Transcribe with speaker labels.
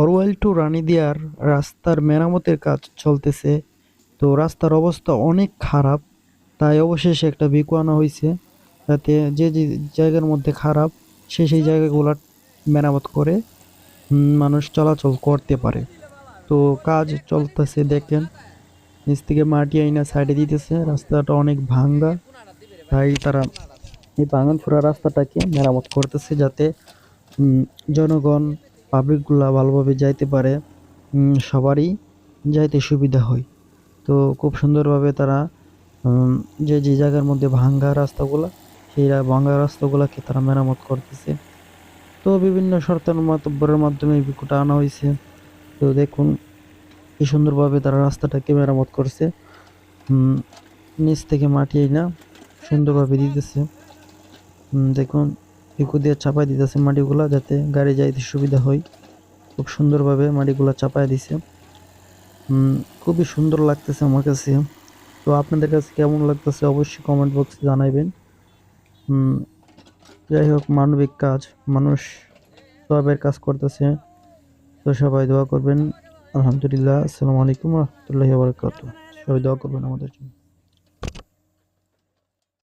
Speaker 1: অরওয়াইল two রানীদিয়ার রাস্তার মেরামতের কাজ চলতেছে। তো রাস্তার অবস্থা অনেক খারাপ, তাই অবশেষে একটা বিকু আনা হয়েছে যাতে যে যে জায়গার মধ্যে খারাপ, সে সেই জায়গাগুলো মেরামত করে মানুষ চলাচল করতে পারে। তো কাজ চলতেছে, দেখেন। নিচ থেকে মাটি আইনা সাইডে দিতেছে, রাস্তাটা অনেক ভাঙ্গা। তাই তারা এই ভাঙনফোড়া রাস্তাটাকে মেরামত করতেছে যাতে জনগণ পাবলিকগুলা ভালোভাবে যাইতে পারে সবারই যাইতে সুবিধা হয়। তো খুব সুন্দরভাবে তারা যে যে জায়গার মধ্যে ভাঙ্গা রাস্তাগুলা সেই ভাঙ্গা রাস্তাগুলাকে তারা মেরামত করতেছে। তো বিভিন্ন সরকার মাতব্বরের মাধ্যমে এই আনা হয়েছে তো দেখুন, কি সুন্দরভাবে তারা রাস্তাটাকে মেরামত করছে। নিচ থেকে মাটি না সুন্দরভাবে দিতেছে। দেখুন পিকু দিয়ে চাপাই দিতেছে মাটিগুলা যাতে গাড়ি যাইতে সুবিধা হয়। খুব সুন্দরভাবে মাটিগুলা চাপাই দিছে। খুবই সুন্দর লাগতেছে আমার কাছে। তো আপনাদের কাছে কেমন লাগতেছে অবশ্যই কমেন্ট বক্সে জানাইবেন। যাই হোক, মানবিক কাজ। মানুষ সবের কাজ করতেছে। তো সবাই দোয়া করবেন। আলহামদুলিল্লাহ। আসসালামু আলাইকুম রহমতুল্লাহি বারকাত সবাই দোয়া করবেন আমাদের জন্য।